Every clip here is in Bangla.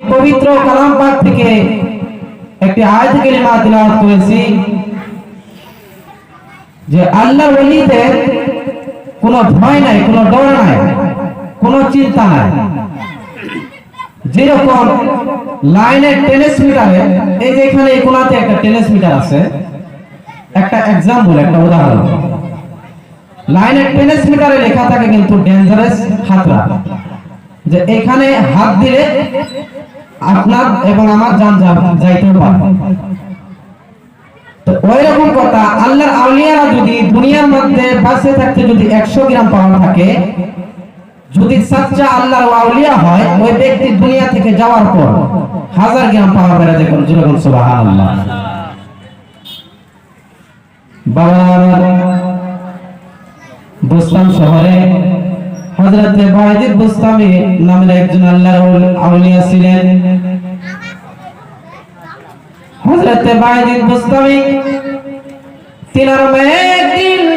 পবিত্র কালাম পাক থেকে একটি আয়াত কালিমা তিলাওয়াত করেছি যে আল্লাহ ওলিদের কোনো ভয় নাই, কোনো ডর নাই, কোনো চিন্তা নাই। যেরকম লাইনের টেনিস মিটারে এই যে এখানে এই কোনাতে একটা টেনিস মিটার আছে, একটা এক্সাম্পল একটা উদাহরণ। লাইনের টেনিস মিটারে লেখা থাকে কিন্তু ডেঞ্জারাস খাতরা যে এখানে হাত দিলে আপনার এবং আমার যান যাইতে পারে তো ওই রকম কথা, আল্লাহর আউলিয়ারা যদি দুনিয়ার মধ্যে থাকতে যদি একশো গ্রাম পাওয়া থাকে, যদি সাচ্চা আল্লাহর আউলিয়া হয়, ওই ব্যক্তি দুনিয়া থেকে যাওয়ার পর হাজার গ্রাম পাওয়া বেড়ে দেখুন যেরকম সুবহানাল্লাহ। বাবা বুস্তান শহরে হযরত বাইজিদ বুস্তামি নামের একজন আল্লাহর আউলিয়া ছিলেন। হযরত বাইজিদ বুস্তামি তিনার মেয়ে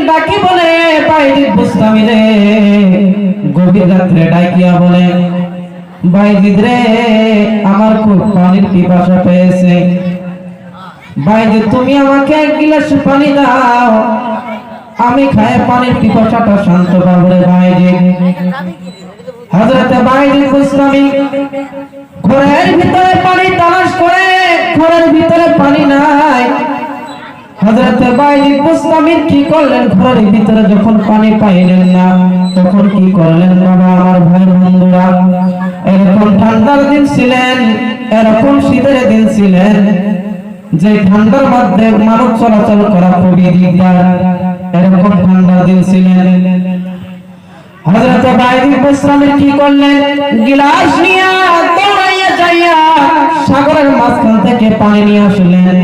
ডাকি বলে বাইজিদ বুস্তামি রে, গভীর রাত্রে ডাকিয়া বলে বাইজিদ রে, আমার খুব পানির পিপাসা পেয়েছে। বাইজিদ তুমি আমাকে এক গিলাস পানি দাও। আমি খায় পানির পিপাসাটা শান্ত পাবো হযরত বুস্তামি ঘরের ভিতরে পানি তালাশ করে ঘরের ভিতরে পানি নাই। যখন পানি পাইলেন না, তখন কি করলেন বাবা আমার ভাই বন্ধুরা? এরকম ঠান্ডার দিন ছিলেন, এরকম শীতের দিন ছিলেন, যে ঠান্ডার মধ্যে মানুষ চলাচল করা খুবই দিকদার এরকম ঠান্ডার দিন ছিলেন হযরত বাইজিদ মুস্তামির কি করলেন? গিলাস নিয়ে দৌড়াইয়া যাইয়া সাগরের মাঝখান থেকে পানি নিয়ে আসলেন।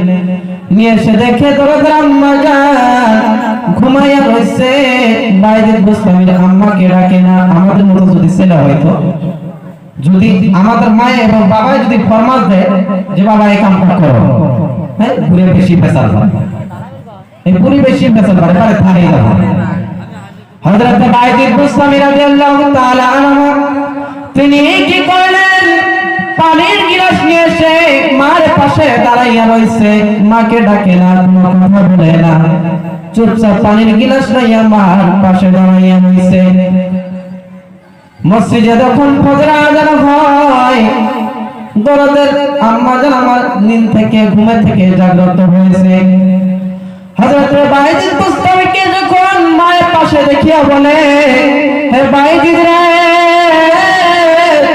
নিয়ে এসে দেখে আম্মা ঘুমাইয়া রয়েছে। ডাকে না, আমাদের মতো যদি ছেলে হয়তো যদি আমাদের মায়ে এবং বাবাই যদি ফরমাস দেয় যে বাবা, এই কামটা করো। হ্যাঁ ঘুরে বেশি পেশাল এই পুরি বেশি পেশাল পারে থাকেই যাবে হযরত রাদিয়াল্লাহু তাআলা আনহু, তিনি কি পানির গিলাস নিয়ে এসে মার পাশে দাঁড়াইয়া রইছে মাকে ডাকে না কথা বলে না। চুপচাপ পানির মার পাশে দাঁড়াইয়া মসজিদে যখন ফজর আজান হয়, দরদের আম্মা জান আমার নিন থেকে, ঘুমে থেকে জাগ্রত হয়েছে হযরত বাইজিদ মুস্তামিকে যখন মায়ের পাশে দেখিয়া বলে, হে বাইজিদ রে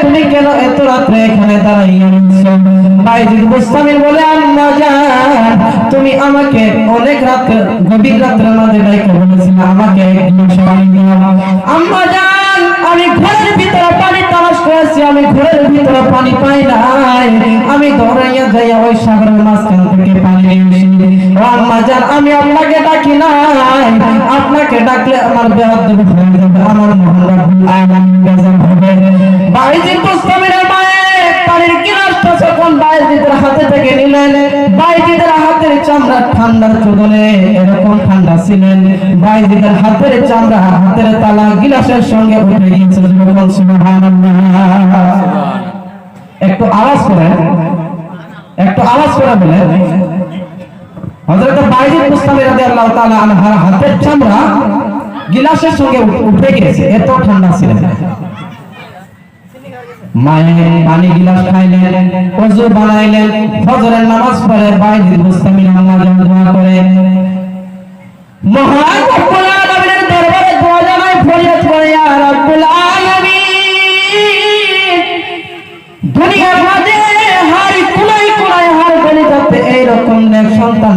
তুমি কেন এত রাত্রে এখানে দাঁড়াইয়া বাইজিদ মুস্তামি বলে, আম্মা জান, তুমি আমাকে অনেক রাত গভীর রাত্রের মাঝে ডাইকে বলেছিলে, আমাকে আম্মা জান, আমি ঘরের ভিতরে পানি তালাশ করেছি, আমি ঘরের ভিতরে পানি পাই নাই। আমি দৌড়াইয়া যাইয়া ওই সাগরের মাঝখান থেকে আমি আপনাকে ডাকি নাই আপনাকে ডাকলে আমার যাবে, আমার বাইজিদের হাতে থেকে নিলেন? বাইজিদের হাতের চামড়া ঠান্ডার চোদনে এরকম ঠান্ডা ছিলেন। বাইজিদের হাতের চামড়া হাতের তালা গিলাসের সঙ্গে উঠে সুবহানাল্লাহ। একটু আওয়াজ করে একটু আওয়াজ করে বলে হযরত বাইজিদ মুস্তামি রাদিয়াল্লাহু তাআলা আনহার হাতের চামড়া গিলাসের সঙ্গে উঠে- গিয়েছে এত ঠান্ডা ছিল মায়ের পানি গিলাস খাইলেন ওযু বানাইলেন, ফজরের নামাজ পড়ে বাইজিদ মুস্তামি নামাজ দোয়া করে মহান রব্বুল আলামিনের দরবারে দোয়া জানাই, ফরিয়াদ করে, ইয়া রব্বুল আলামিন, দুনিয়ার মাঝে কুলাই কুলাই হার বলি যাতে এইরকম নেক সন্তান।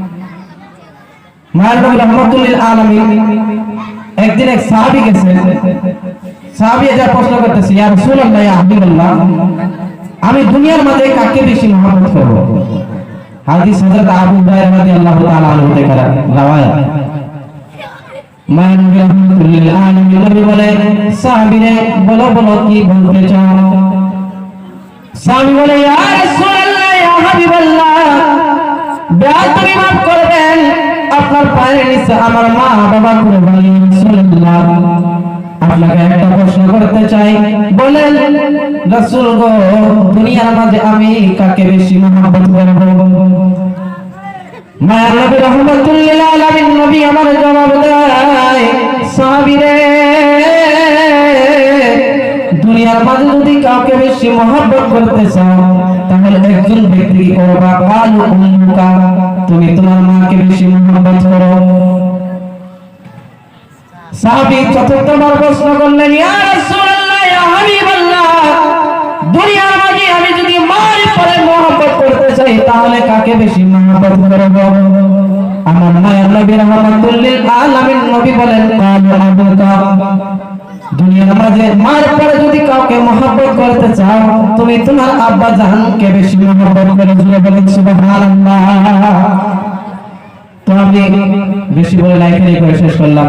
মায়ের নবী রহমতুল্লিল আলামিন। একদিন এক সাহাবী গেছে। সাহাবী যা প্রশ্ন করতেছে, ইয়া রাসূলুল্লাহ, ইয়া হাবিবাল্লাহ, আমি দুনিয়ার মাঝে কাকে বেশি মহব্বত করব? হাদিস হযরত আবু হুরায়রা রাদিয়াল্লাহু তাআলা আনহু থেকে রাওয়ায়াত। মায়ানবী রাহমাতুল্লিল আলামিন নবী বলে সাহাবীরে বলো বলো, কি বলতে চাও? সাহাবী বলে রাসূলুল্লাহ হাবিবাল্লাহ বেয়াদ মাফ করবেন আপনার পায়ের নিচে আমার মা বাবা আপনাকে একটা প্রশ্ন করতে চাই। বলেন, রাসূল গো, দুনিয়ার মাঝে আমি কাকে বেশি মহব্বত করব? মায়ার নবী নবী আমার জবাব দেয় সাহাবীরে দুনিয়ার মাঝে যদি কাউকে বেশি মহব্বত করতে চাও, তাহলে একজন ব্যক্তি করবা কালু উম্মুকা। তুমি তোমার মাকে বেশি মহব্বত করো। সাহাবী চতুর্থবার প্রশ্ন করলেন, ইয়া রাসূলুল্লাহ, ইয়া হাবিবাল্লাহ, দুনিয়ার মাঝে আমি যদি মার পরে মহব্বত করতে চাই, তাহলে কাকে বেশি মহব্বত করব? আমার মায়ের নবী রহমাতুল লিল আলামিন নবী বলেন, কালু আবুকা দুনিয়ার মাঝে মার পরে যদি কাউকে মহব্বত করতে চাও, তুমি তোমার আব্বা জাহানকে বেশি মহব্বত করে। জুড়ে বলে সুবহানাল্লাহ। তো আমি বেশি বলে করে শেষ করলাম।